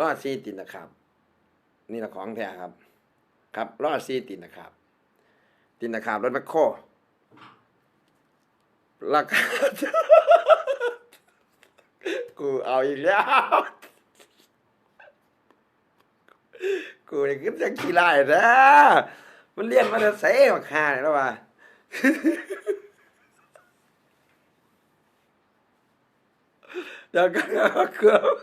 รอดซีตินนะครับ นี่ละของแท้ครับ ครับรอดซีตินนะครับ ตินนะครับรถแมคโครราคากูเอาอีกแล้ว กูนี่ขึ้นจะขี้ไล่นะมันเรียนมาจะเซ่มาฆ่าเนี่ยแล้วว่ะเดี๋ยวกันเกือไป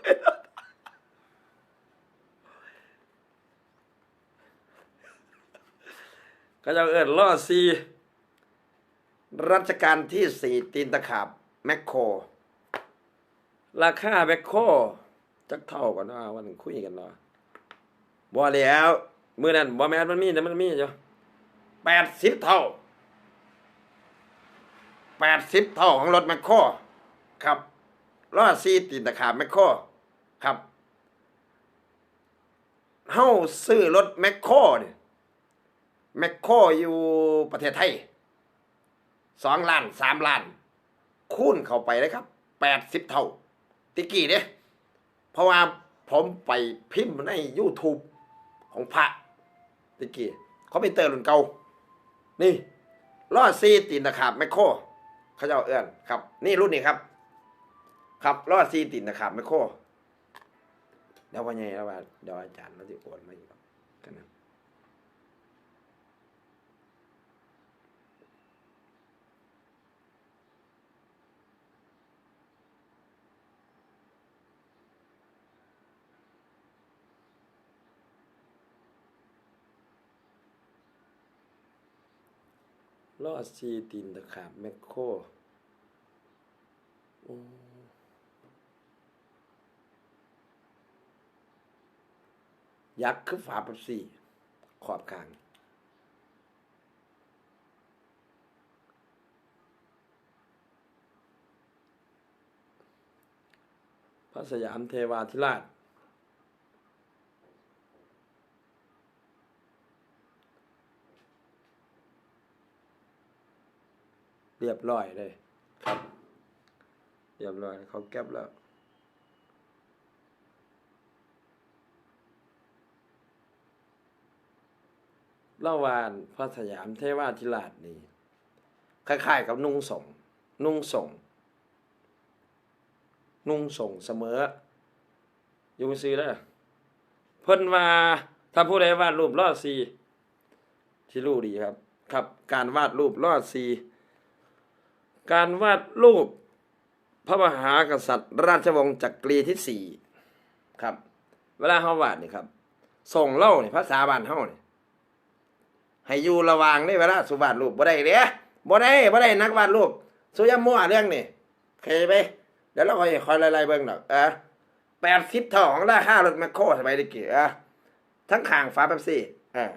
ก็จะเอิ้นล่อซีรัชกาลที่สี่ตีนตะขาบแมคโคร ราคาแมคโครจักเท่ากันนาะวันคุยกันเนาะบ่แล้วมื้อนั้นบ่แม่นมันมีแต่มันมีอยู่80เท่า80เท่าของรถแมคโครครับล้อซีตีนตะขาบแมคโครครับเฮาซื้อรถแมคโครเนี่ย แมคโครอยู่ประเทศไทยสองล้านสามล้าน คูณเข้าไปเลยครับแปดสิบเท่า ติกี้เนี่ยเพราะว่าผมไปพิมพ์ใน YouTube ของพระติกี้เขาไปเตอร์รุ่นเก่า นี่ล้อซีตีนนะครับแมคโครเขาจะเอาเอื้อนครับ นี่รุ่นนี้ครับ ครับล้อซีตีนนะครับแมคโครเดี๋ยววันไงแล้วว่าเดี๋ยวอาจารย์เราจะโอนมาอยู่ครับกันนะ ล้อซีตีนนะครับแมคโครโอ้ยักษ์คือฝาป๊ปซี่ ขอบกลางพระสยามเทวาธิราช เรียบร้อยเลยครับ เรียบร้อยเขาแก็บแล้วเล่าวานพระสยามเทวาธิราชนี่คล้ายๆกับนุ่งส่ง นุ่งส่ง นุ่งส่งเสมออยู่ซื้อแล้วเพิ่นว่าถ้าผู้ใดวาดรูปลอดซีที่รู้ดีครับ ครับ การวาดรูปลอดซี การวาดรูปพระมหากษัตริย์ ราชวงศ์จักรีที่สี่ครับ เวลาเฮาวาดนี่ครับส่งเล่าเนี่ยภาษาบ้านเฮานี่ให้อยู่ระวางนี่เวลาสุวาดรูปบ่ได้เด้บ่ได้บ่ได้นักวาดรูปสุยามั่วเรื่องนี่เคยไปเดี๋ยวเราคอยคอยไล่ๆเบิ่งดอกเออแปดสิบเท่าของราคารถแมคโครสมัยตะกี้เออทั้งขางฝาเป๊ปซี่เออ